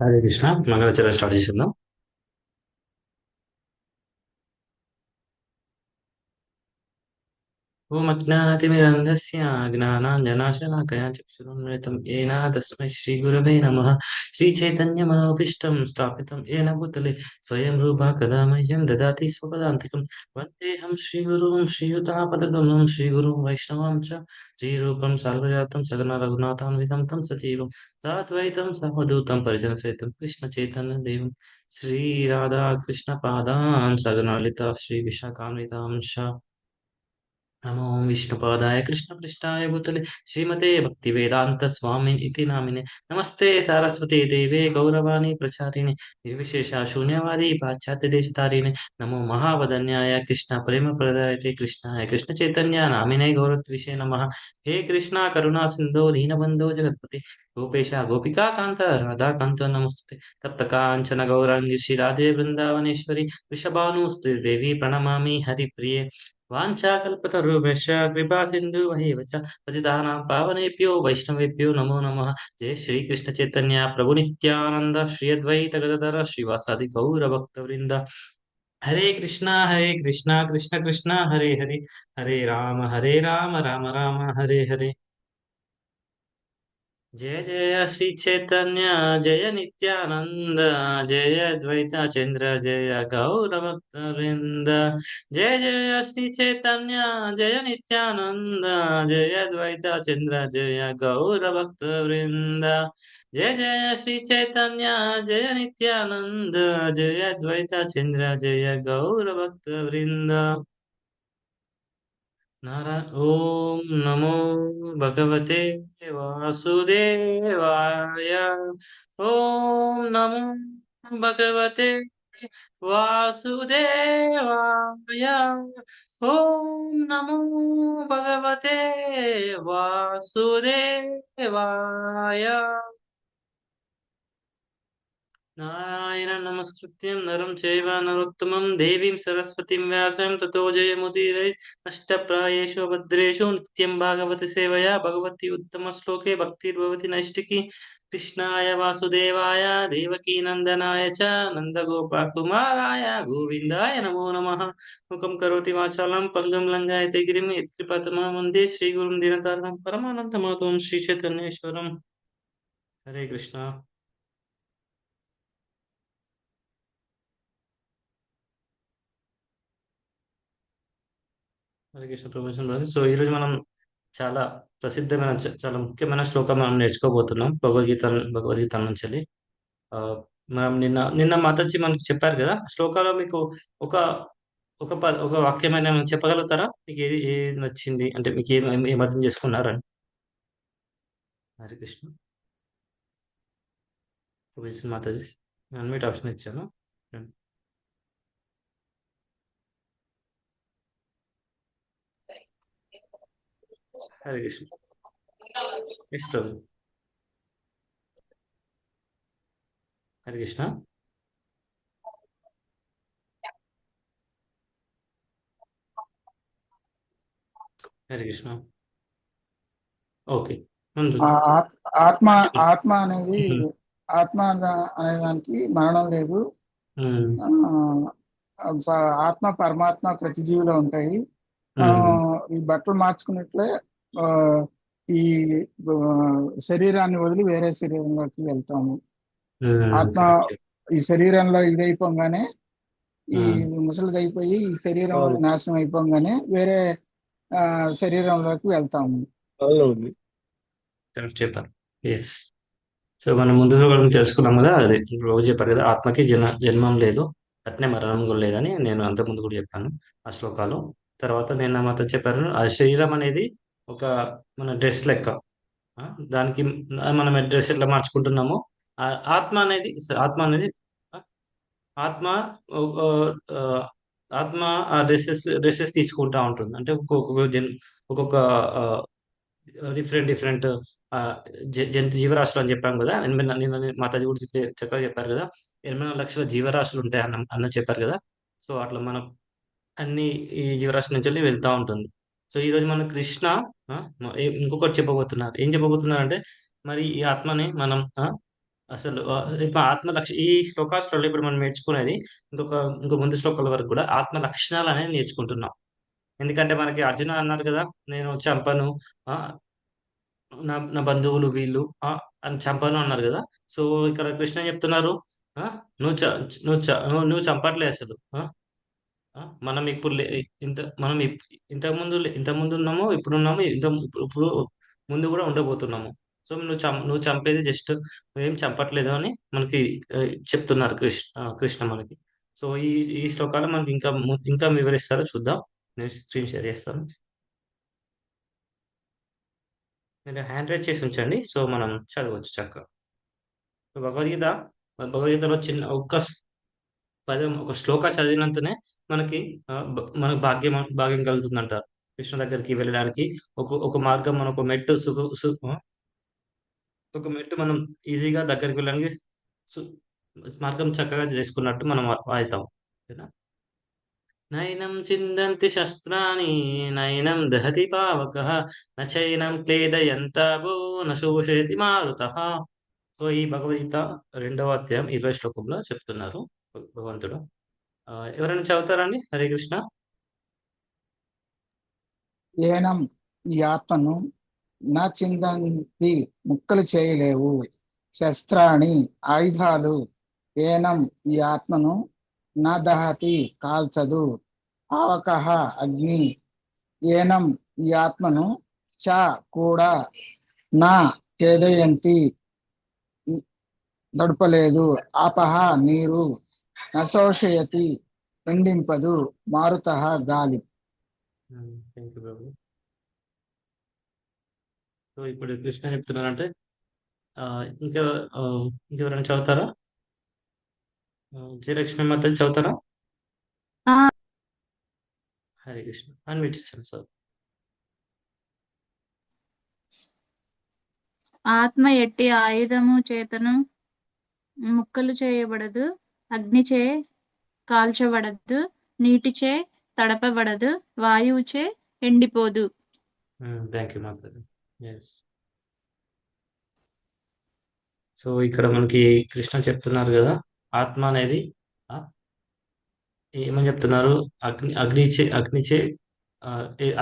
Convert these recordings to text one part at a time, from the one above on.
హరే కృష్ణ మంగళాచరణ స్టార్ట్ చేసిందాం ओमज्ञानतिमिरन्धस्य ज्ञानाञ्जनाशलाकया येना तस्म श्रीगुरव नम। नमः श्रीचैतन्यमनोभीष्टं स्थापितं येन भूतले स्वयं रूप कदा मह्यं ददाति स्वपदान्तिकं। वन्देऽहं श्रीगुरुं श्रीयुतापदगमनं श्रीगुरुं वैष्णवं च। श्रीरूपं सर्वजातं सगनरघुनाथान्वितं तं सजीवं। साद्वैतं सहदूतं परिजनसहितं कृष्णचैतन्यदेवं। श्रीराधाकृष्णपादां सगनलिता श्रीविशाखान्वितां च नमो विष्णुपादाय कृष्णपृष्ठाय भूतले श्रीमते भक्तिवेदान्तस्वामिन् इति नामिने। नमस्ते सारस्वती देवे, गौरवाणी प्रचारिणे, निर्विशेषा शून्यवादी पाश्चात्यदेशतारिणे नमो महावदन्याय कृष्णप्रेमप्रदायते कृष्णाय कृष्णचैतन्या नामिने गौरत्विषे नमः। हे कृष्ण, करुणा करुणासिन्धो दीनबन्धो जगत्पति। गोपेशा गोपिकान्त राधाकान्त नमस्ते तप्तकाञ्चन गौराङ्गी श्रीराधे वृन्दावनेश्वरी वृषभानुस्तु देवी प्रणमामि हरिप्रिये। वाञ्छाकल्पतरुभ्यश्च कृपासिन्धुवहेव च पतितानां पावनेभ्यो वैष्णवेभ्यो नमो नमः जय श्रीकृष्णचैतन्य प्रभुनित्यानन्द श्री अद्वैतगदधर श्रीवासादि गौरभक्तवृन्द हरे कृष्णा हरे कृष्णा कृष्ण कृष्ण हरे हरे हरे राम हरे राम राम राम हरे हरे శ్రీ అద్వైత గదధర శ్రీవాసాది గౌర భక్త వృంద హరే కృష్ణ హరే కృష్ణ కృష్ణ కృష్ణ హరే హరే హరే రామ హరే రామ రామ రామ హరే హరే జయ జయ శ్రీ చైతన్య జయ నిత్యానంద జయ ద్వైత చంద్ర జయ नारायण ओम नमो भगवते वासुदेवाय। ओम नमो भगवते वासुदेवाय। ओम नमो भगवते वासुदेवाय। नारायण नमस्कृत्यं नरं चैव नरोत्तमं देवीं सरस्वतीं व्यासं ततो जयमुदीरै अष्टप्रायेषु भद्रेषु नित्यं भागवति सेवया भगवती उत्तमश्लोके भक्तिर्भवति नैष्टिकी कृष्णाय वासुदेवाय देवकीनन्दनाय च नन्दगोपाकुमाराय गोविन्दाय नमो नमः। मुखं करोति वाचालं, पङ्गं लङ्गायते गिरिं यत्कृपातमः वंदे श्रीगुरुं दिनतारं परमानन्दमातुं श्रीचैतन्येश्वरम् हरे कृष्ण। హరికృష్ణ ప్రభు సో ఈరోజు మనం చాలా ప్రసిద్ధమైన చాలా ముఖ్యమైన శ్లోకం మనం నేర్చుకోబోతున్నాం భగవద్గీత భగవద్గీత నుంచి వెళ్ళి. మనం నిన్న నిన్న మాతాజీ మనకు చెప్పారు కదా శ్లోకాలో మీకు ఒక ఒక ప ఒక వాక్యమైన చెప్పగలుగుతారా? మీకు ఏది ఏది నచ్చింది? అంటే మీకు ఏం ఏం అర్థం చేసుకున్నారని. హరే కృష్ణ మాతాజీ అన్మిట్ ఆప్షన్ ఇచ్చాను. హరే కృష్ణ ఎస్ ప్రభు హరే కృష్ణ హరే కృష్ణ ఓకే ఆత్మ. ఆత్మ అనేది. ఆత్మ అన- అనేదానికి మరణం లేదు. ఆత్మ పరమాత్మ ప్రతి జీవిలో ఉంటాయి. ఈ బట్టలు మార్చుకున్నట్లే ఈ శరీరాన్ని వదిలి వేరే శరీరంలోకి వెళ్తాము. ఆత్మ. ఈ శరీరంలో ఇదైపోగానే ఈ మ్మ్. ముసలిది అయిపోయి ఈ శరీరం. నాశనం అయిపోగానే వేరే ఆ, శరీరంలోకి వెళ్తాము చెప్పారు ఎస్ సో మనం మనం తెలుసుకున్నాం కదా అదే రోజు చెప్పారు కదా ఆత్మకి జన జన్మం లేదు అట్నే మరణం కూడా లేదని నేను అంత ముందు కూడా చెప్పాను ఆ శ్లోకాలు తర్వాత నేను మాత్రం చెప్పాను ఆ శరీరం అనేది ఒక మన డ్రెస్ లెక్క. దానికి మనం డ్రెస్ ఎట్లా మార్చుకుంటున్నామో ఆ ఆత్మ అనేది ఆత్మ అనేది ఆత్మ ఆత్మ ఆ డ్రెస్సెస్ డ్రెస్సెస్ తీసుకుంటా ఉంటుంది. అంటే ఒక్కొక్క జన్ ఒక్కొక్క డిఫరెంట్ డిఫరెంట్ జంతు జీవరాశులు అని చెప్పాం కదా. ఎనభై నా- నిన్న మాతాజీ గురించి చక్కగా చెప్పారు కదా. ఎనభై నాలుగు లక్షల జీవరాశులు ఉంటాయి అన్న అన్న చెప్పారు కదా. సో అట్లా మనం అన్ని ఈ జీవరాశి నుంచి వెళ్తూ వెళ్తా ఉంటుంది. సో ఈ రోజు మన కృష్ణ ఆ, ఇంకొకటి చెప్పబోతున్నారు. ఏం చెప్పబోతున్నారు అంటే మరి ఈ ఆత్మని మనం ఆ, అసలు ఆత్మ లక్ష ఈ శ్లోకాలలో ఇప్పుడు మనం నేర్చుకునేది ఇంకొక ఇంకో ముందు శ్లోకాల వరకు కూడా ఆత్మ లక్షణాలు అనేది నేర్చుకుంటున్నాం. ఎందుకంటే మనకి అర్జున అన్నారు కదా నేను చంపను ఆ, నా నా బంధువులు వీళ్ళు ఆ, అని చంపను అన్నారు కదా. సో ఇక్కడ కృష్ణ చెప్తున్నారు? ఆ, నువ్వు చ నువ్వు చ నువ్వు నువ్వు చంపట్లే అసలు మనం ఇప్పుడు లే- ఇంత మనం ఇప్- ఇంతకు ముందు లే- ఇంతకు ముందు ఉన్నాము ఇప్పుడు ఉన్నాము ఇంత ఇప్పుడు ఇప్పుడు ముందు కూడా ఉండబోతున్నాము. సో నువ్వు చం నువ్వు చంపేది జస్ట్ నువ్వేం చంపట్లేదు అని మనకి ఆ, చెప్తున్నారు కృష్ణ ఆ, కృష్ణ మనకి. సో ఈ ఈ శ్లోకాలు మనకి ఇంకా ము- ఇంకా వివరిస్తారో చూద్దాం. నేను స్క్రీన్ షేర్ చేస్తాను. మీరు హ్యాండ్ రైజ్ చేసి ఉంచండి. సో మనం చదవచ్చు చక్కగా. భగవద్గీత భగవద్గీతలో చిన్న ఒక్క పదం ఒక శ్లోక చదివినంతనే మనకి ఆ, మనకు భాగ్యం భాగ్యం కలుగుతుందంట. కృష్ణ దగ్గరికి వెళ్ళడానికి ఒక ఒక మార్గం మనం ఒక మెట్టు సుఖ ఒక మెట్టు మనం ఈజీగా దగ్గరికి వెళ్ళడానికి మార్గం చక్కగా చేసుకున్నట్టు మనం అవుతాం ఓకేనా? నైనం చిందంతి శస్త్రాణి నైనం దహతి పావక నైనం చైనం క్లేదయంతాభో న శోషయతి సో ఈ భగవద్గీత రెండవ అధ్యాయం ఇరవై శ్లోకంలో చెప్తున్నారు. భగవంతుడు. ఎవరైనా చదువుతారండి హరే కృష్ణ. ఏనం ఈ ఆత్మను నా చిందంతి ముక్కలు చేయలేవు. శస్త్రాణి ఆయుధాలు. ఏనం ఈ ఆత్మను నా దహతి కాల్చదు. ఆవకహ అగ్ని. ఏనం ఈ ఆత్మను చ కూడా నా కేదయంతి దడపలేదు ఆపహ నీరు నశోషయతి ఎండింపదు మారుత గాలి. సో ఇప్పుడు కృష్ణ చెప్తున్నారంటే ఆ, ఇంకా ఇంకెవరైనా చదువుతారా? జయలక్ష్మి మాత చదువుతారా? ఆ. హరే కృష్ణ అన్విట్ ఇచ్చాను సార్ ఆత్మ ఎట్టి ఆయుధము చేతను ముక్కలు చేయబడదు. అగ్నిచే కాల్చబడదు నీటిచే తడపబడదు వాయువుచే ఎండిపోదు. థ్యాంక్ యూ ఎస్ సో ఇక్కడ మనకి కృష్ణ చెప్తున్నారు కదా ఆత్మ అనేది ఏమని చెప్తున్నారు? అగ్ని అగ్నిచే అగ్నిచే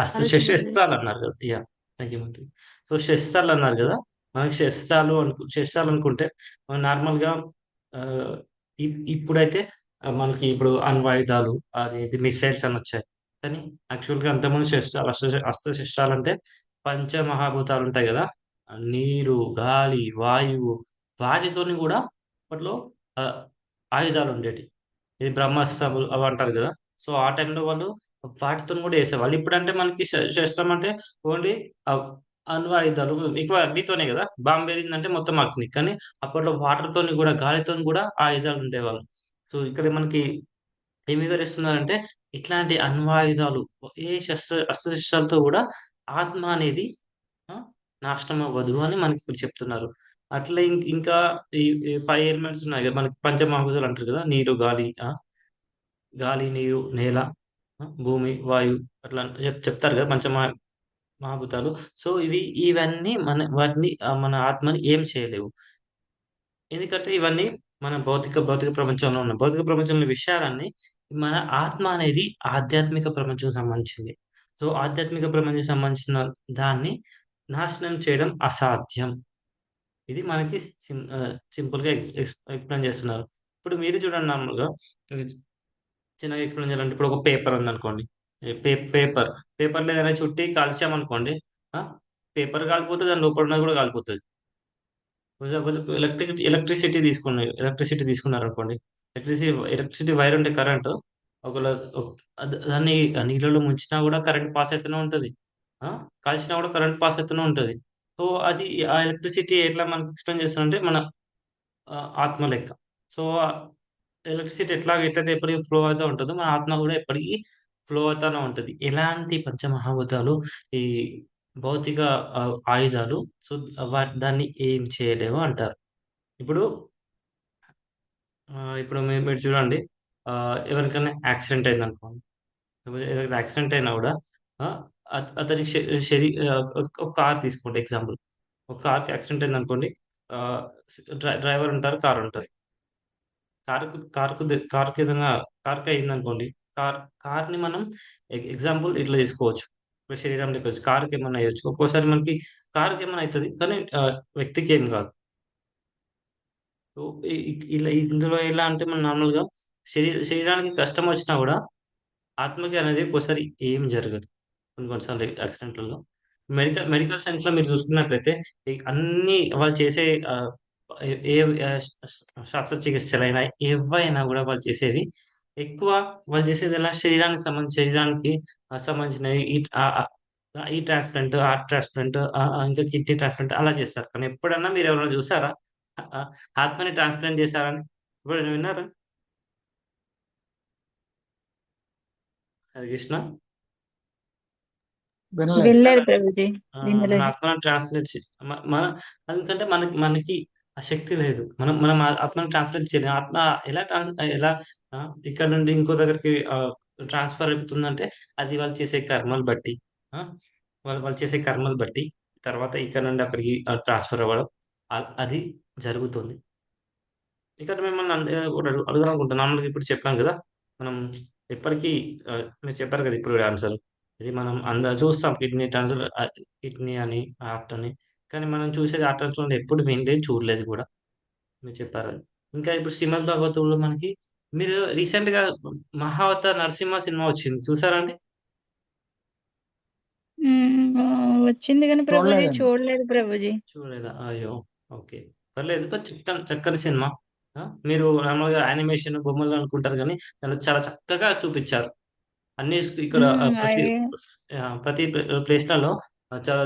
అస్త్ర. శస్త్రాలు అన్నారు కదా. యా థ్యాంక్ యూ మంత్రి సో శస్త్రాలు అన్నారు కదా మనకి శస్త్రాలు అనుకు శస్త్రాలు అనుకుంటే మనం నార్మల్గా ఇప్పుడైతే మనకి ఇప్పుడు అణ్వాయుధాలు అది మిసైల్స్ అని వచ్చాయి. కానీ యాక్చువల్గా అంతకుముందు శస్త్రాలు అస్త్ర అస్త్ర శస్త్రాలు అంటే పంచమహాభూతాలు ఉంటాయి కదా. నీరు గాలి వాయువు వాటితోని కూడా అప్పట్లో ఆయుధాలు ఉండేవి ఇది బ్రహ్మాస్త్రాలు అవి అంటారు కదా. సో ఆ టైంలో వాళ్ళు వాటితో కూడా వేసేవాళ్ళు ఇప్పుడంటే మనకి శస్త్రం అంటే ఓన్లీ అణ్వాయుధాలు ఎక్కువ అగ్నితోనే కదా? బాంబు పేరిందంటే మొత్తం అగ్ని. కానీ అప్పట్లో వాటర్ తోని కూడా గాలితో కూడా ఆయుధాలు ఉండేవాళ్ళు. సో ఇక్కడ మనకి ఏమి వివరిస్తున్నారంటే ఇట్లాంటి అణ్వాయుధాలు ఏ శస్త్ర అస్త్రశస్త్రాలతో కూడా ఆత్మ అనేది ఆ, నాశనం అవ్వదు అని మనకి ఇక్కడ చెప్తున్నారు. అట్లా ఇంకా ఈ ఫైవ్ ఎలిమెంట్స్ ఉన్నాయి కదా మనకి పంచమహాభూతాలు అంటారు కదా నీరు గాలి ఆ, గాలి నీరు నేల భూమి వాయు అట్లా చెప్ చెప్తారు కదా పంచమహా మహాభూతాలు సో ఇవి ఇవన్నీ మన వాటిని మన ఆత్మని ఏం చేయలేవు. ఎందుకంటే ఇవన్నీ మన భౌతిక భౌతిక ప్రపంచంలో ఉన్న భౌతిక ప్రపంచంలో విషయాలన్నీ మన ఆత్మ అనేది ఆధ్యాత్మిక ప్రపంచం సంబంధించింది. సో ఆధ్యాత్మిక ప్రపంచం సంబంధించిన దాన్ని నాశనం చేయడం అసాధ్యం. ఇది మనకి సింపుల్గా ఎక్స్ప్లెయిన్ చేస్తున్నారు. ఇప్పుడు మీరు చూడండి నార్మల్గా చిన్నగా ఎక్స్ప్లెయిన్ చేయాలంటే ఇప్పుడు ఒక పేపర్ ఉంది అనుకోండి పేపర్. పేపర్లో ఏదైనా చుట్టి కాల్చామనుకోండి పేపర్ కాలిపోతే దాని లోపల ఉన్నది కూడా కాలిపోతుంది. ఎలక్ట్రిక్ ఎలక్ట్రిసిటీ తీసుకున్న ఎలక్ట్రిసిటీ తీసుకున్నారు అనుకోండి ఎలక్ట్రిసిటీ ఎలక్ట్రిసిటీ వైర్ ఉంటే కరెంట్ ఒకవేళ ఒక- దాన్ని నీళ్ళలో ముంచినా కూడా కరెంట్ పాస్ అవుతూనే ఉంటుంది. కాల్చినా కూడా కరెంట్ పాస్ అవుతూనే ఉంటుంది. సో అది ఆ ఎలక్ట్రిసిటీ ఎట్లా మనకి ఎక్స్ప్లెయిన్ చేస్తానంటే మన ఆత్మ లెక్క. సో ఎలక్ట్రిసిటీ ఎట్లా ఎట్లయితే ఎప్పటికీ ఫ్లో అవుతూ ఉంటుందో మన ఆత్మ కూడా ఎప్పటికీ ఫ్లో అవుతానే ఉంటుంది ఎలాంటి పంచమహాభూతాలు ఈ భౌతిక ఆయుధాలు సో వాటి దాన్ని ఏం చేయలేవు అంటారు ఇప్పుడు ఇప్పుడు మీరు చూడండి ఎవరికైనా యాక్సిడెంట్ అయింది అనుకోండి ఎవరికైనా యాక్సిడెంట్ అయినా కూడా అతని శరీ ఒక కార్ తీసుకోండి ఎగ్జాంపుల్ ఒక కార్కి యాక్సిడెంట్ అయింది అనుకోండి డ్రైవర్ ఉంటారు. కార్ ఉంటది. కారుకు కారుకు ద కారుకి ఏదైనా అయింది అయిందనుకోండి. కార్ కార్‌ని మనం ఎగ్జాంపుల్ ఇట్లా తీసుకోవచ్చు. ఇప్పుడు శరీరం లెక్కవచ్చు కార్కి ఏమైనా అయ్యొచ్చు. ఒక్కోసారి మనకి కారుకేమైనా అయితది. కానీ వ్యక్తికి ఏం కాదు. సో, ఇలా ఇందులో ఎలా అంటే మనం నార్మల్‌గా శరీర శరీరానికి కష్టం వచ్చినా కూడా ఆత్మకి అనేది ఒక్కోసారి ఏం జరగదు. కొన్ని కొన్ని సార్లు యాక్సిడెంట్‌లలో. మెడికల్ మెడికల్ సైన్స్‌లో మీరు చూసుకున్నట్లయితే అన్ని వాళ్ళు చేసే ఏ శస్త్రచికిత్సలైనా ఏవైనా కూడా వాళ్ళు చేసేవి ఎక్కువ వాళ్ళు చేసేది ఎలా శరీరానికి సంబంధించి శరీరానికి ఆహ్, సంబంధించినవి ఈ ఈ ట్రాన్స్‌ప్లాంట్, హార్ట్ ట్రాన్స్‌ప్లాంట్ ఇంకా కిడ్నీ ట్రాన్స్‌ప్లాంట్ అలా చేస్తారు. కానీ ఎప్పుడన్నా మీరెవరైనా చూసారా? ఆహ్, ఆహ్, ఆత్మని ట్రాన్స్‌ప్లాంట్ చేశారని? ఎప్పుడైనా విన్నారా? ఆ! ఆత్మను ట్రాన్స్‌లేట్ మన ఎందుకంటే మనకి మనకి ఆ శక్తి లేదు. మనం మనం ఆత్మని ట్రాన్స్‌లేట్ చేయలేం. ఆత్మ ఎలా ట్రాన్స్ ఎలా ఇక్కడ నుండి ఇంకో దగ్గరికి ట్రాన్స్‌ఫర్ అయిపోతుందంటే అది వాళ్ళు చేసే కర్మలు బట్టి. వాళ్ళు వాళ్ళు చేసే కర్మలు బట్టి తర్వాత ఇక్కడ నుండి అక్కడికి ట్రాన్స్‌ఫర్ అవ్వడం అది జరుగుతుంది. ఇక్కడ మిమ్మల్ని అడగాలనుకుంటున్నాం ఆహ్, ఇప్పుడు చెప్పాం కదా మనం ఎప్పటికీ మీరు చెప్పారు కదా! ఇప్పుడు ఆన్సర్. ఇది మనం అంద చూస్తాం కిడ్నీ ట్రాన్స్‌ఫర్ కిడ్నీ అని, హార్ట్ అని. కానీ మనం చూసేది ఆ ట్రాన్స్ఫర్ ఎప్పుడు వినలేదు, చూడలేదు కూడా మీరు చెప్పారు. ఇంకా ఇప్పుడు శ్రీమద్ భాగవతంలో మనకి మీరు రీసెంట్‌గా 'మహావతార్ నరసింహ' సినిమా వచ్చింది. చూసారా అండి? హ్మ్. ఆహ్, వచ్చింది గానీ ప్రభుజీ. చూడలేదు ప్రభుజీ. చూడలేదా? అయ్యో! ఓకే. పర్లేదు. చక్కని చక్కని సినిమా. మీరు నార్మల్‌గా యానిమేషన్, బొమ్మలు అనుకుంటారు గానీ, దాంట్లో చాలా చక్కగా చూపిచ్చారు. అన్ని ఇక్కడ. ప్రతి ప్రతి ప్లే ప్లేస్‌లలో చాలా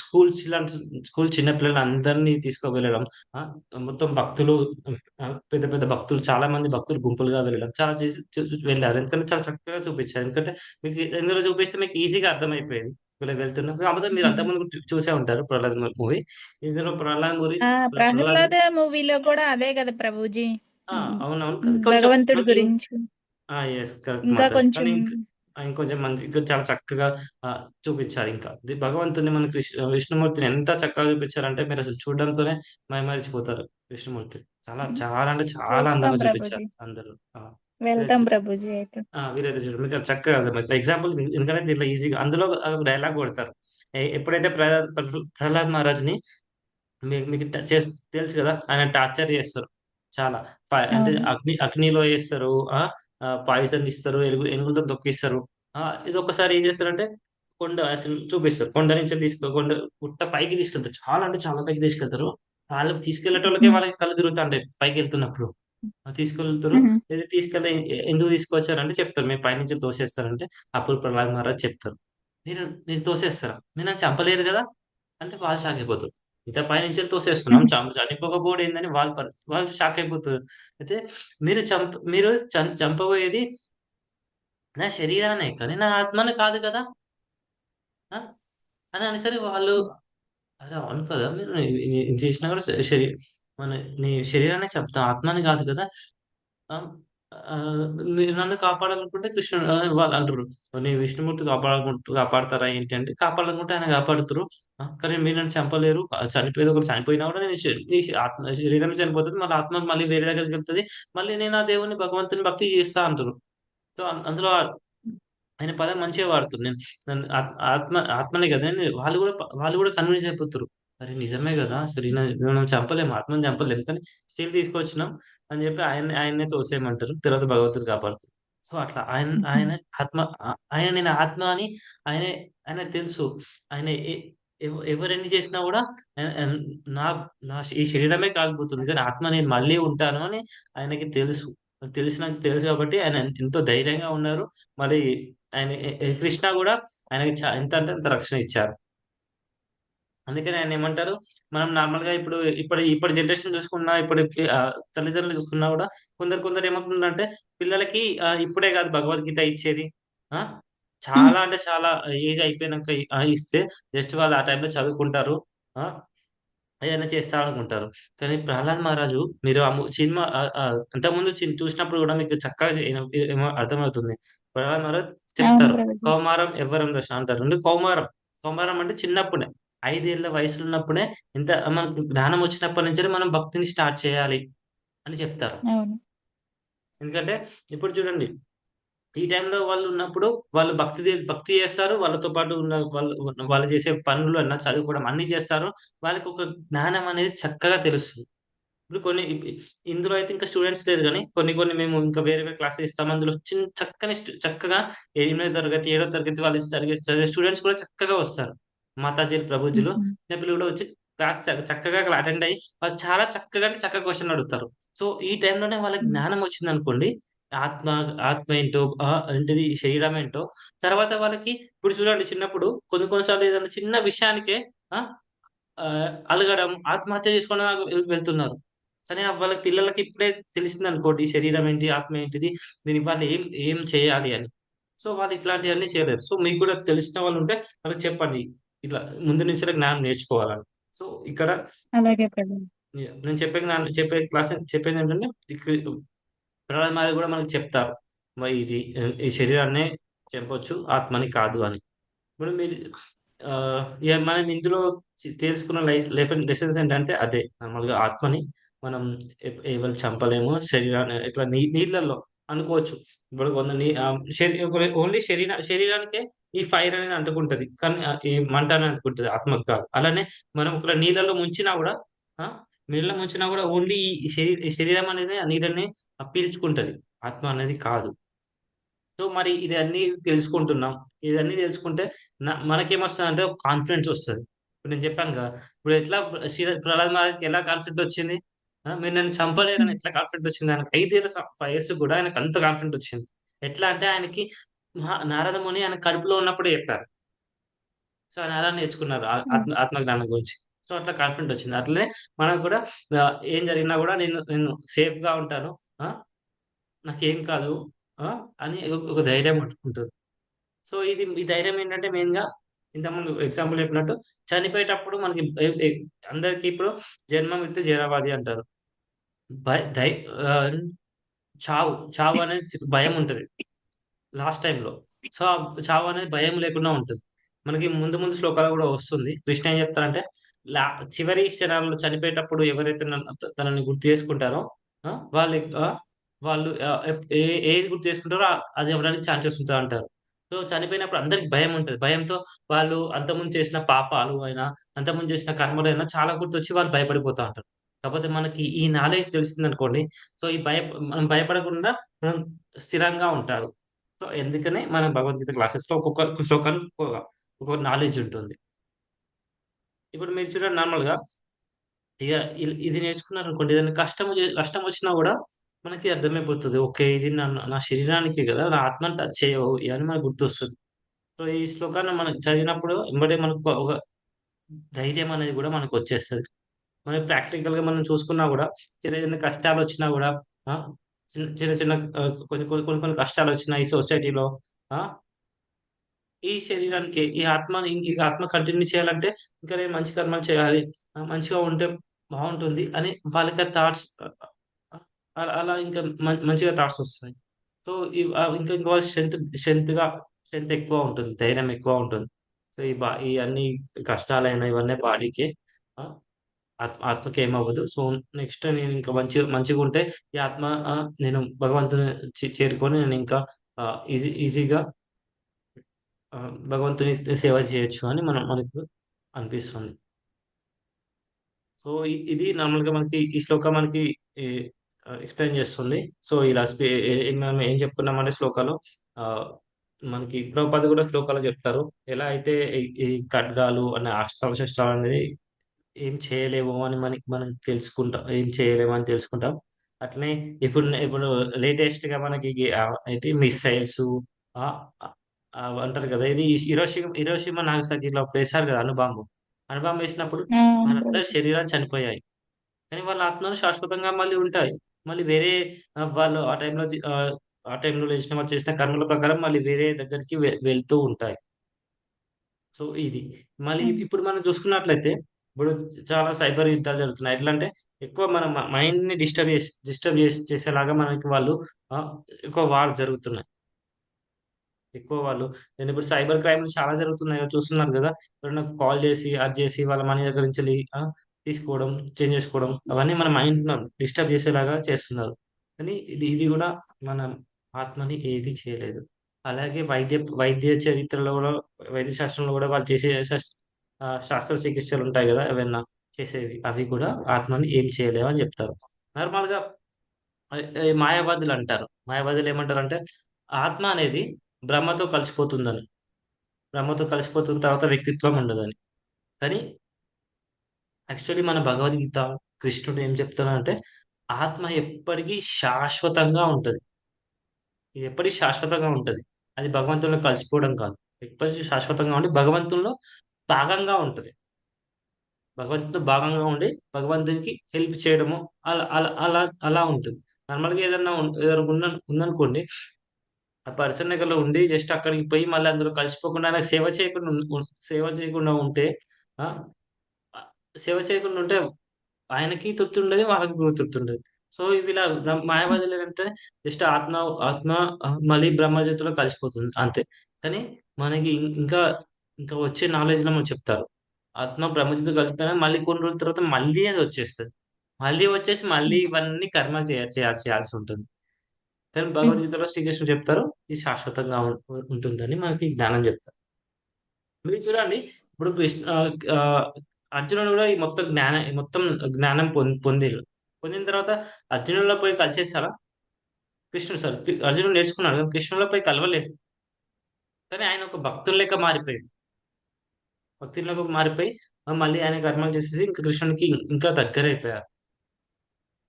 స్కూల్స్ ఇలాంటి స్కూల్ చిన్న పిల్లలందరినీ తీసుకువెళ్ళడం. మొత్తం భక్తులు పెద్ద పెద్ద భక్తులు చాలా మంది భక్తులు గుంపులుగా వెళ్ళడం. చాలా చేసి వెళ్ళారు. ఎందుకంటే చాలా చక్కగా చూపిచ్చారు. ఎందుకంటే మీకు ఇందులో చూపిస్తే మీకు ఈజీగా అర్థమైపోయేది. ఇలా వెళ్తున్నా కాకపోతే మీరు. అంతకుముందు చూసే ఉంటారు 'ప్రహ్లాద్' మూవీ. ఇందులో 'ప్రహ్లాద్' మూవీ 'ప్రహ్లాద్' మూవీలో కూడా అదే గదా ప్రభుజీ. అవునవును. భగవంతుడి గురించి. ఇంకా. కొంచెం! ఇంకొంచెం మంచి ఇంకా చాలా చక్కగా ఆహ్, చూపిచ్చారింకా. ది భగవంతుడిని మన కృష్ విష్ణుమూర్తిని ఎంత చక్కగా చూపిచ్చారంటే మీరసలు చూడడంతోనే మైమరిచిపోతారు విష్ణుమూర్తి. చాలా. చాలా అంటే చాలా అందంగా. చూపిచ్చారు అందరూ. వెళ్తాం ప్రభుజీ అయితే. వీలైతే. మీకు చక్కగా. ఎగ్జాంపుల్ ఎందుకంటే దీంట్లో ఈజీగా అందులో డైలాగ్ కొడతారు. ఎప్పుడైతే ప్రహ్లాద్ ప్రహ్ ప్రహ్లాద్ మహారాజ్‌ని మీ మీకు తెలుసు గదా! ఆయన టార్చర్ చేస్తారు. చాలా. అంటే. అగ్ని అగ్నిలో ఏస్తారు. పాయిజన్ ఇస్తారు. ఎలుగు ఎనుగులతో తొక్కిస్తారు. ఆ! ఇదొకసారి ఏం చేస్తారంటే కొండ అసలు చూపిస్తారు. కొండ నుంచెల్లి తీసుక కొండ గుట్ట పైకి తీసుకెళ్తారు. చాలా అంటే చాలా పైకి తీసుకెళ్తారు. వాళ్ళకి తీసుకెళ్ళేటోళ్ళకే హ్మ్. వాళ్ళకి కళ్ళు తిరుగుతాంటాయి పైకెళ్తున్నప్పుడు. ఆ! తీసుకెళ్తుర్రు. హుహు. ఇది తీసుకెళ్ళి ఎ ఎందుకు తీసుకొచ్చారంటే చెప్తారు. మేము పైనుంచి తోసేస్తారంటే అప్పుడు ప్రహ్లాద్ మహారాజ్ చెప్తారు. మీరు మీరు తోసేస్తారా? మీరు నన్ను చంపలేరు గదా! అంటే వాళ్ళు షాక్ అయిపోతారు. ఇంత పైనుంచెళ్ళి తోసేస్తున్నాం. చనిపోకపోవడం ఏందని వాళ్ళు వాళ్ళు షాక్ అయిపోతారు. అయితే మీరు చంప్ మీరు చం చంపబోయేది నా శరీరాన్నే కానీ నా ఆత్మని కాదు కదా! అని అనేసరికి వాళ్ళు అరె! అవును కదా! మీరు చేసినా కూడా శ శరీ మన నీ శరీరాన్నే చంపుతావు. ఆత్మని కాదు కదా! మీరు నన్ను కాపాడాలనుకుంటే కృష్ణుడు వాళ్ళు అంటుర్రు. నీ విష్ణుమూర్తి కాపాడాలనుకుంటు కాపాడతారా ఏంటి అంటే, కాపాడాలనుకుంటే ఆయన కాపాడుతుర్రు. కానీ మీరు నన్ను చంపలేరు. ఆహ్, చనిపోయేది ఒకటి చనిపోయినా కూడా నేను నీ ఆత్మ శరీరమే చనిపోతది. మళ్ళీ ఆత్మ మళ్ళీ వేరే దగ్గరికెళ్తది. మళ్ళీ నేను ఆ దేవుడిని భగవంతుని భక్తి చేస్తా అంటుర్రు. సో, అందులో ఆయన పదం మంచిగా వాడుతుర్రు. నేను నన్ను ఆత్ ఆత్మ ఆత్మనే గదా! అని వాళ్ళు ప వాళ్ళు గూడా కన్విన్స్ అయిపోతుర్రు. అరే! నిజమే! అసలు ఈయన మనం చంపలేము. ఆత్మని చంపలేము. కానీ స్టిల్ తీసుకొచ్చినాం అని జెప్పి ఆయన్ని ఆయన్నే తోసేయమంటారు. తర్వాత భగవంతుడు కాపాడుతారు. సో, అట్లా ఆయన హుహు. ఆయన ఆత్మ ఆహ్, ఆయన నేను ఆత్మ అని ఆయనే ఆయనకు తెలుసు. ఆయన ఎవరు ఎవరెన్ని చేసినా కూడా నా నా ఈ శరీరమే కాలిపోతుంది. కానీ ఆత్మ నేను మళ్ళీ ఉంటాను అని ఆయనకి తెలుసు. తెలిసిన తెలుసు కాబట్టి ఆయన ఎంతో ధైర్యంగా ఉన్నారు. మరి ఆయన కృష్ణ కూడా ఆయనకి ఎంత అంటే అంత రక్షణ ఇచ్చారు. అందుకని ఆయన ఏమంటారు మనం నార్మల్‌గా ఇప్పుడు ఇప్పటి ఇప్పటి జనరేషన్ చూసుకున్నా, ఇప్పటి తల్లిదండ్రులు చూసుకున్నా కూడా కొందరు కొందరు ఏమవుతుందంటే పిల్లలకి ఇప్పుడే కాదు భగవద్గీత ఇచ్చేది. చాలా అంటే చాలా ఏజ్ అయిపోయినంక ఇస్తే జస్ట్ వాళ్ళు ఆ టైంలో చదువుకుంటారు. ఏదైనా చేస్తారనుకుంటారు. కానీ 'ప్రహ్లాద్ మహారాజు' మీరు ఆ సినిమా అంతకుముందు చూసినప్పుడు గూడా మీకు చక్కగా ఏమో అర్థమవుతుంది. 'ప్రహ్లాద్ మహారాజ్' చెప్తారు. 'కౌమారం ఎవ్వరం దశ' అంటారు. అంటే కౌమారం. కౌమారం అంటే చిన్నప్పుడే. ఐదేళ్ళ వయసులో ఉన్నప్పుడే ఇంత మనకు జ్ఞానం వచ్చినప్పటి నుంచే మనం భక్తిని స్టార్ట్ చేయాలి అని చెప్తారు. ఎందుకంటే ఇప్పుడు చూడండి. ఈ టైంలో వాళ్ళు ఉన్నప్పుడు వాళ్ళు భక్తి భక్తి చేస్తారు. వాళ్ళతో పాటు ఉన్న వాళ్ళు వాళ్ళు చేసే పనులు అన్నా, చదువుకోవడం అన్నీ చేస్తారు. వాళ్ళకొక జ్ఞానం అనేది చక్కగా తెలుస్తుంది. ఇప్పుడు కొన్ని ఇందులో అయితే ఇంకా స్టూడెంట్స్ లేరు గానీ, కొన్ని కొన్ని మేము ఇంకా వేరే వేరే క్లాసెస్ ఇస్తాం. అందులో చిన్ చక్కని చక్కగా ఎనిమిదో తరగతి, ఏడో తరగతి వాళ్ళు చదివే చదివే స్టూడెంట్స్ కూడా చక్కగా వస్తారు. మాతాజీలు, ప్రభుజీలు హుహు. చిన్న పిల్లలు కూడా వచ్చి క్లాస్ చక్కగా అటెండ్ అయ్యి వాళ్ళు చాలా చక్కగా చక్కగా క్వెషన్‌లు అడుగుతారు. సో, ఈ టైంలోనే వాళ్ళకి. జ్ఞానం వచ్చిందనుకోండి, ఆత్మ ఆత్మ ఏంటో ఏంటిది శరీరం ఏంటో తర్వాత వాళ్ళకి ఇప్పుడు చూడండి చిన్నప్పుడు కొన్ని కొన్ని సార్లు ఏదైనా చిన్న విషయానికే అలగడం, ఆత్మహత్య చేసుకోవడం వెళ్తున్నారు. కానీ వాళ్ళ పిల్లలకి ఇప్పుడే తెలిసిందనుకోండి శరీరం ఏంటి, ఆత్మ ఏంటిది, దీని వల్ల ఏం ఏం చేయాలి అని. సో, వాళ్ళు ఇట్లాంటియన్నీ చేయలేరు. సో, మీకు కూడా తెలిసిన వాళ్ళుంటే వాళ్ళకి చెప్పండి. ఇట్లా ముందు నుంచే జ్ఞానం నేర్చుకోవాలని. సో, ఇక్కడ అలాగే! నేను చెప్పే జ్ఞానం చెప్పే క్లాస్ చెప్పేదేంటంటే ఇక్ ప్రహ్లాద్ కూడా మనకు చెప్తారు. ఇది ఈ శరీరాన్నే చంపొచ్చు, ఆత్మని కాదు అని. ఇప్పుడు మీరు మనం ఇందులో తెలుసుకున్న లైఫ్ లెసన్స్ ఏంటంటే అదే నార్మల్‌గా ఆత్మని మనం ఎప్ ఎవరు చంపలేము. శరీరాన్ని ఇట్లా నీ నీళ్ళల్లో అనుకోవచ్చు. ఇప్పుడు కొంత నీ ఆహ్, ఓన్లీ శరీర శరీరానికే ఈ ఫైర్ అనేది అంటుకుంటది. కానీ ఈ మంట అనేది అంటుకుంటది ఆత్మకు కాదు. అలానే మనం ఒకవేళ నీళ్ళలో ముంచినా కూడా నీళ్ళ ముంచినా కూడా ఓన్లీ ఈ శరీరం అనేది ఆ నీళ్ళని పీల్చుకుంటది. ఆత్మ అనేది కాదు. సో, మరి ఇది అన్ని తెలుసుకుంటున్నాం. ఇదన్నీ తెలుసుకుంటే మనకేమొస్తుంది అంటే ఒక కాన్ఫిడెన్స్ వస్తుంది ఇప్పుడు నేను చెప్పాను కదా ఇప్పుడు ఎట్లా శ్రీ ప్రహ్లాద్ మహారాజ్కి ఎలా కాన్ఫిడెంట్ వచ్చింది మీరు నన్ను చంపలేరని ఎట్లా కాన్ఫిడెంట్ వచ్చింది ఆయనకు ఐదేళ్ళ వయస్సు కూడా ఆయనకు అంత కాన్ఫిడెంట్ వచ్చింది ఎట్లా అంటే ఆయనకి నారద ముని ఆయన కడుపులో ఉన్నప్పుడే చెప్పారు. సో, ఆయన అలా నేర్చుకున్నారు. ఆ ఆత్మ ఆత్మజ్ఞానం గురించి. సో, అట్లా కాన్ఫిడెంట్ వచ్చింది అట్లనే మనకు కూడా ఏం జరిగినా కూడా నేను నేను సేఫ్‌గా ఉంటాను. నాకేం కాదు. అని ఒక ధైర్యం ఉంటుంది సో, ఇది ఈ ధైర్యం ఏంటంటే మెయిన్‌గా ఇంతకుముందు ఎగ్జాంపుల్ చెప్పినట్టు చనిపోయేటప్పుడు మనకి అందరికి ఇప్పుడు జన్మమిత్తే జరావాది అంటారు. భయ చావు చావు అనేది భయం ఉంటుంది లాస్ట్ టైంలో సో, ఆ చావు అనేది భయం లేకుండా ఉంటుంది మనకి ముందు ముందు శ్లోకాలు కూడా వస్తుంది. కృష్ణ ఏం చెప్తారంటే లా చివరి క్షణాల్లో చనిపోయేటప్పుడు ఎవరైతే తనని గుర్తు చేసుకుంటారో వాళ్ళు వాళ్ళు ఏ ఏది గుర్తు చేసుకుంటారో అది అవ్వడానికి ఛాన్సెస్ ఉంటదంటారు. సో, చనిపోయినప్పుడు అందరికి ఉంటుంది భయంతో వాళ్ళు అంతకుముందు చేసిన పాపాలు అయినా, అంతకుముందు చేసిన కర్మలైనా చాలా గుర్తొచ్చి వాళ్ళు భయపడిపోతూ ఉంటారు. కాకపోతే మనకి ఈ నాలెడ్జ్ తెలిసిందనుకోండి, సో, ఈ భయ మనం భయపడకుండా మనం స్థిరంగా ఉంటారు. సో, ఎందుకనే మనం భగవద్గీత క్లాసెస్లో ఒక్కొక్క శ్లోకానికి ఒక్కొక్క నాలెడ్జ్ ఉంటుంది. ఇప్పుడు మీరు చూడండి నార్మల్‌గా ఇక ఇది ఇది నేర్చుకున్నారనుకోండి ఏదైనా కష్టం కష్టం వచ్చినా కూడా మనకి అర్థమైపోతుంది ఓకే. ఇది నా నా శరీరానికి కదా నా ఆత్మ టచ్ చేయవు అని మనకు గుర్తొస్తుంది సో, ఈ శ్లోకాన్ని మనం చదివినప్పుడు ఎంబటే మనకు ఒక ధైర్యం అనేది కూడా మనకు వచ్చేస్తుంది మనం ప్రాక్టికల్‌గా మనం చూసుకున్నా కూడా చిన్న చిన్న కష్టాలు వచ్చినా కూడా చిన్న చిన్న చిన్న కొన్ని కొన్ని కొన్ని కష్టాలు వచ్చినా ఈ సొసైటీలో ఆ! ఈ శరీరానికి ఈ ఆత్మని ఈ ఆత్మ కంటిన్యూ చేయాలంటే ఇంకా నేను మంచి కర్మలు చేయాలి. మంచిగా ఉంటే బాగుంటుంది అని వాళ్ళకి థాట్స్ అలా అలా ఇంకా మంచిగా థాట్స్ వస్తాయి సో, ఇంకా ఇంకా ఇంకా స్ట్రెంత్ స్ట్రెంత్‌గా స్ట్రెంత్ ఎక్కువ ఉంటుంది. ధైర్యం ఎక్కువ ఉంటుంది. సో, ఈ బా ఈ అన్ని కష్టాలైన ఇవన్నీ బాడీకి ఆత్మ ఆత్మకి ఏమవ్వదు సో, నెక్స్ట్ నేను ఇంకా మంచిగా ఉంటే ఈ ఆత్మ నేను భగవంతుని చేరుకొని నేను ఇంకా ఈజీ ఈజీగా భగవంతుని సేవ చేయొచ్చు అని మనం మనకు అనిపిస్తుంది. సో, ఇది నార్మల్‌గా మనకి ఈ శ్లోకం మనకి ఎక్స్‌ప్లెయిన్ చేస్తుంది. సో, ఇలా మనం ఏం చెప్పుకున్నామంటే శ్లోకాలు మనకి ప్రభుపాద కూడా శ్లోకాలో చెప్తారు. ఎలా అయితే ఈ ఖడ్గాలు అనే అస్త్రాలు-శస్త్రాలనేది ఏం చేయలేము అని మనకి మనం తెలుసుకుంటాం. ఏం చేయలేము అని తెలుసుకుంటాం. అట్లనే ఇప్పుడు ఇప్పుడు ఇప్పుడు లేటెస్ట్‌గా మనకి అయితే ఆహ్, అంటారు కదా! ఇది హిరోషిమ హిరోషిమా, నాగసాకిలో అప్పుడేశారు కదా! అణుబాంబు. అణుబాంబు ఏసినప్పుడు ఆ! అవును వాళ్ళందరి ప్రభుజీ. శరీరాలు చనిపోయాయి. కానీ వాళ్ళ ఆత్మలు శాశ్వతంగా మళ్ళీ ఉంటాయి. మళ్ళీ వేరే వాళ్ళు ఆ టైంలో ఆ టైంలో లేచిన వాళ్ళు చేసిన కర్మల ప్రకారం మళ్ళీ వేరే దగ్గరికి వెళ్తూ ఉంటాయి. సో, ఇది. మళ్ళీ. ఇప్పుడు మనం చూసుకున్నట్లయితే, ఇప్పుడు చాలా సైబర్ యుద్ధాలు జరుగుతున్నాయి. ఎట్లా అంటే, ఎక్కువ మన మ మైండ్‌ని డిస్టర్బ్ చేసి డిస్టర్బ్ చేసి చేసేలాగా మనకి వాళ్ళు ఎక్కువ వార్ జరుగుతున్నాయి. ఎక్కువ వాళ్ళు. నేను ఇప్పుడు సైబర్ క్రైమ్లు చాలా జరుగుతున్నాయి. చూస్తున్నారు కదా. ఎవరైనా కాల్ చేసి అది చేసి వాళ్ళ మనీ దగ్గర నుంచి తీసుకోవడం చేంజ్ చేసుకోవడం అవన్నీ మన మైండ్ డిస్టర్బ్ చేసేలాగా చేస్తున్నారు. కానీ ఇది ఇది కూడా మన ఆత్మని ఏది చేయలేదు. అలాగే వైద్య వైద్య చరిత్రలో కూడా వైద్య శాస్త్రంలో కూడా వాళ్ళు చేసే శాస్త్ర చికిత్సలు ఉంటాయి కదా ఏవైనా చేసేవి. అవి కూడా ఆత్మని ఏం చేయలేవు అని చెప్తారు. నార్మల్గా మాయాబాదులు మాయావాదులు అంటారు. మాయావాదులు ఏమంటారు అంటే ఆత్మ అనేది బ్రహ్మతో కలిసిపోతుందని. బ్రహ్మతో కలిసిపోతున్న తర్వాత వ్యక్తిత్వం ఉండదని. కానీ యాక్చువల్లీ మన భగవద్గీత కృష్ణుడు ఏం చెప్తున్నాడంటే ఆత్మ ఎప్పటికీ శాశ్వతంగా ఉంటుంది. ఇది ఎప్పటికీ శాశ్వతంగా ఉంటుంది? అది భగవంతుల్లో కలిసిపోవడం కాదు. ఎప్పటికీ శాశ్వతంగా ఉండి భగవంతుల్లో భాగంగా ఉంటుంది. భగవంతుతో భాగంగా ఉండి భగవంతునికి హెల్ప్ చేయడము అలా అలా అలా అలా ఉంటుంది. నార్మల్గా ఏదన్నా ఏదైనా ఉందనుకోండి ఆ పర్సన్ దగ్గరలో ఉండి జస్ట్ అక్కడికి పోయి మళ్ళీ అందులో కలిసిపోకుండా ఆయనకు సేవ చేయకుండా సేవ చేయకుండా ఉంటే సేవ చేయకుండా ఉంటే ఆయనకి తృప్తి ఉండదు వాళ్ళకి కూడా తృప్తి ఉండదు. సో ఇవి ఇలా మాయావాదులు ఏంటంటే జస్ట్ ఆత్మ ఆత్మ మళ్ళీ బ్రహ్మజ్యోతిలో కలిసిపోతుంది అంతే. కానీ మనకి ఇంకా ఇంకా వచ్చే నాలెడ్జ్లో మనం చెప్తారు. ఆత్మ బ్రహ్మజ్యోతి కలిపినా మళ్ళీ కొన్ని రోజుల తర్వాత మళ్ళీ అది వచ్చేస్తుంది. మళ్ళీ వచ్చేసి మళ్ళీ ఇవన్నీ కర్మ చేయాల్సి చేయాల్సి ఉంటుంది. కానీ భగవద్గీతలో శ్రీకృష్ణుడు చెప్తారు ఇది శాశ్వతంగా ఉంటుందని మనకి జ్ఞానం చెప్తారు. మీరు చూడండి ఇప్పుడు కృష్ణ ఆ, అర్జునుడు కూడా ఈ మొత్తం జ్ఞాన మొత్తం జ్ఞానం పొంది పొందిరు. పొందిన తర్వాత అర్జునుడిలో పోయి కలిసేసారా కృష్ణుడు సార్ అర్జునుడు నేర్చుకున్నాడు కానీ కృష్ణుడిలో పోయి కలవలేదు. కానీ ఆయన ఒక భక్తుల లెక్క మారిపోయాడు. భక్తులకు మారిపోయి మళ్ళీ ఆయన కర్మలు చేసేసి ఇంకా కృష్ణునికి ఇంకా దగ్గర అయిపోయారు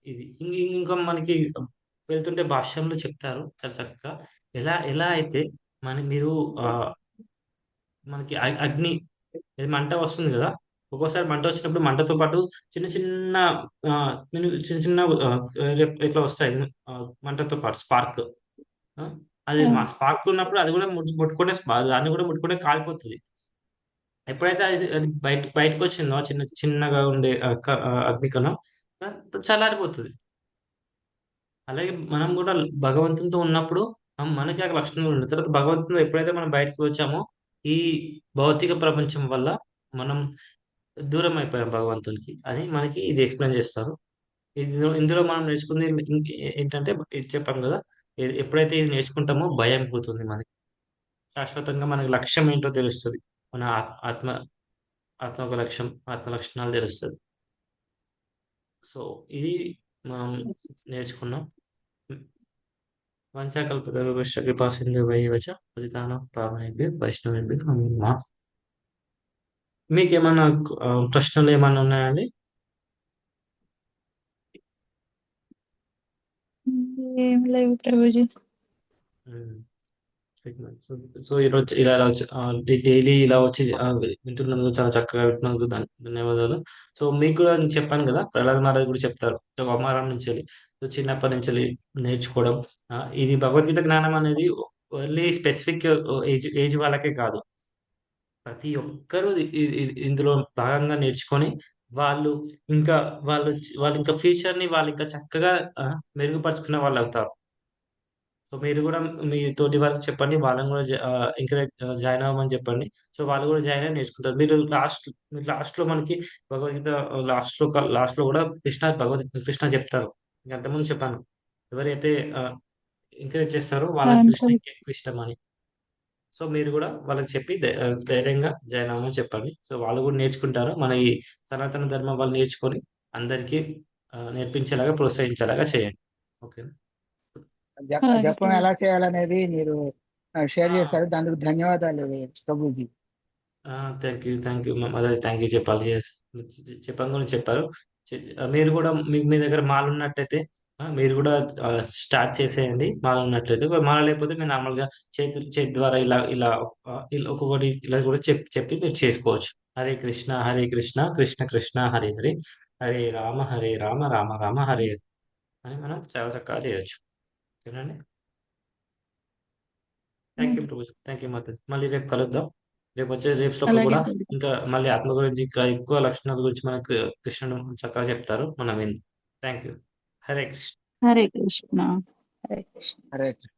ఇది ఇంకా మనకి వెళ్తుంటే భాష్యంలో చెప్తారు చాలా చక్కగా. ఎలా ఎలా అయితే మన మీరు ఆ మనకి అగ్ని మంట వస్తుంది కదా? ఒక్కోసారి మంట వచ్చినప్పుడు మంటతో పాటు చిన్న చిన్న చిన్న చిన్న ఇట్లా వస్తాయి? మంటతో పాటు స్పార్క్. అది. మా స్పార్క్ ఉన్నప్పుడు అది కూడా ముట్టు- ముట్టుకునే స్పా- దాన్ని కూడా ముట్టుకునే కాలిపోతుంది. ఎప్పుడైతే అది అది బయట బయటకు వచ్చిందో చిన్న చిన్నగా ఉండే అగ్నికణం చల్లారిపోతుంది. అలాగే మనం కూడా భగవంతునితో ఉన్నప్పుడు ఆ మనకి ఆ లక్షణాలు ఉండదు తర్వాత భగవంతునితో ఎప్పుడైతే మనం బయటకు వచ్చామో ఈ భౌతిక ప్రపంచం వల్ల మనం దూరం అయిపోయాం భగవంతునికి. అని మనకి ఇది ఎక్స్ప్లెయిన్ చేస్తారు. ఇందులో ఇందులో మనం నేర్చుకుంది ఏంటంటే ఇది చెప్పాం కదా ఎప్పుడైతే ఇది నేర్చుకుంటామో భయం పోతుంది మనకి. శాశ్వతంగా మనకి లక్ష్యం ఏంటో తెలుస్తుంది. మన ఆత్- ఆత్మ ఆత్మ ఒక లక్ష్యం ఆత్మ లక్షణాలు తెలుస్తుంది. సో ఇది మనం నేర్చుకున్నాం. వంచాకల్పతరుభ్యశ్చ కృపాసింధుభైవ చ పతితానాం పావనేభ్యో వైష్ణవేభ్యో నమో నమః మీకేమన్నా ఆ, ప్రశ్నలు ఏమన్నా ఉన్నాయండి? ఏం లేవు ప్రభుజీ. సో ఈరోజు ఇలా ఇలా డైలీ ఇలా వచ్చి వింటున్నందుకు చాలా చక్కగా వింటున్నందుకు ధన్యవాదాలు. సో మీకు కూడా నేను చెప్పాను కదా ప్రహ్లాద్ మహారాజ్ కూడా చెప్తారు ఒక నుంచి వెళ్ళి సో చిన్నప్పటి నుంచి వెళ్ళి నేర్చుకోవడం ఇది భగవద్గీత జ్ఞానం అనేది ఓన్లీ స్పెసిఫిక్ ఏజ్ ఏజ్ వాళ్ళకే కాదు. ప్రతి ఒక్కరూ ఇందులో భాగంగా నేర్చుకొని వాళ్ళు ఇంకా వాళ్ళు వాళ్ళు ఇంకా ఫ్యూచర్ని వాళ్ళు ఇంకా చక్కగా మెరుగుపరుచుకునే వాళ్ళు అవుతారు. సో మీరు కూడా మీ తోటి వాళ్ళకి చెప్పండి వాళ్ళని కూడా ఎంకరేజ్ జాయిన్ అవ్వమని చెప్పండి. సో వాళ్ళు కూడా జాయిన్ అయ్యి నేర్చుకుంటారు. మీరు లాస్ట్ మీరు లాస్ట్లో మనకి భగవద్గీత లాస్ట్లో లాస్ట్లో కూడా కృష్ణ భగవద్ కృష్ణ చెప్తారు. అంతకుముందు చెప్పాను. ఎవరైతే ఎంకరేజ్ చేస్తారో వాళ్ళకి అవును కృష్ణ ఎక్కువ ఇష్టం అని. సో మీరు కూడా వాళ్ళకి చెప్పి ధైర్యంగా జాయిన్ అవ్వమని చెప్పండి. సో వాళ్ళు కూడా నేర్చుకుంటారు. మన ఈ సనాతన ధర్మం వాళ్ళు నేర్చుకొని అందరికీ నేర్పించేలాగా ప్రోత్సహించేలాగా చేయండి. ఓకే జప-. ఎలా చేయాలనేది మీరు షేర్. చేశారు. దానికి ధన్యవాదాలు prabhuji. Thank you thank you. అదే థ్యాంక్ యూ చెప్పాలి. చెప్పని గురించి చెప్పారు. మీరు కూడా మీకు మీ దగ్గర మాల ఉన్నట్టయితే మీరు కూడా స్టార్ట్ చేసేయండి మాల ఉన్నట్లయితే. మాల లేకపోతే మీరు నార్మల్గా చేతి చేతి ద్వారా ఇలా ఇలా ఒక్కొక్కటి ఇలా కూడా చెప్పి చెప్పి మీరు చేసుకోవచ్చు. హరే కృష్ణ హరే కృష్ణ కృష్ణ కృష్ణ హరే హరే. హరే రామ హరే రామ రామ రామ హరే హరే. అని మనం చాలా చక్కగా చేయొచ్చు. Thank you prabhu thank you mata మళ్ళీ రేపు కలుద్దాం. రేపు వచ్చే రేపు అలాగే కూడా. ఇంకా మళ్ళీ ఆత్మ గురించి ఇంకా ఎక్కువ లక్షణాల గురించి మనకు కృష్ణుడు చక్కగా చెప్తారు. మనం విందాం థ్యాంక్ యూ హరే కృష్ణ హరే కృష్ణ హరే కృష్ణ హరే కృష్ణ